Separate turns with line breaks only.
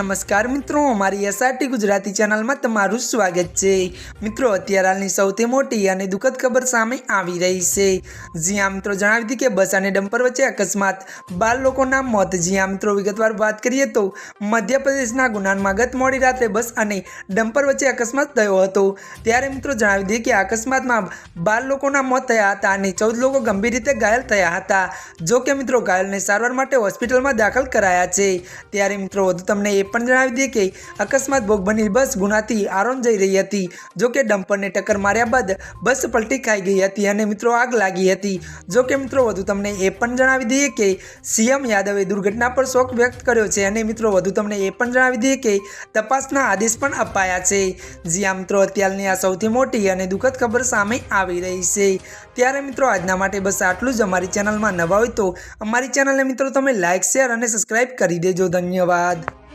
નમસ્કાર મિત્રો, અમારી એસઆરટી ગુજરાતી ચેનલમાં તમારું સ્વાગત છે. મિત્રો, અત્યારે હાલની સૌથી મોટી અને દુઃખદ ખબર સામે આવી રહી છે. જ્યાં મિત્રો, જણાવી હતી કે બસ અને ડમ્પર વચ્ચે અકસ્માત. બાર લોકોના મોત. જ્યાં મિત્રો, વિગતવાર વાત કરીએ તો મધ્યપ્રદેશના ગુનાનમાં ગત મોડી રાત્રે બસ અને ડમ્પર વચ્ચે અકસ્માત થયો હતો. ત્યારે, મિત્રો, જણાવી દઈએ કે અકસ્માતમાં બાર લોકોના મોત થયા હતા અને ચૌદ લોકો ગંભીર રીતે ઘાયલ થયા હતા. જો કે, મિત્રો, ઘાયલને સારવાર માટે હોસ્પિટલમાં દાખલ કરાયા છે. ત્યારે, મિત્રો, વધુ તમને એ પણ જણાવી દઈએ કે અકસ્માત ભોગ બની બસ ગુનાથી આરોન જઈ રહી હતી. જો કે ડમ્પરને ટક્કર માર્યા બાદ બસ પલટી ખાઈ ગઈ હતી અને મિત્રો આગ લાગી હતી. જો કે મિત્રો વધુ તમને એ પણ જણાવી દઈએ કે સીએમ યાદવે દુર્ઘટના પર શોક વ્યક્ત કર્યો છે અને મિત્રો વધુ તમને એ પણ જણાવી દઈએ કે તપાસના આદેશ પણ અપાયા છે. જ્યાં મિત્રો, અત્યારની આ સૌથી મોટી અને દુઃખદ ખબર સામે આવી રહી છે. ત્યારે મિત્રો આજના માટે બસ આટલું જ. અમારી ચેનલમાં નવા હોય તો અમારી ચેનલને મિત્રો તમે લાઇક શેર અને સબસ્ક્રાઇબ કરી દેજો. ધન્યવાદ.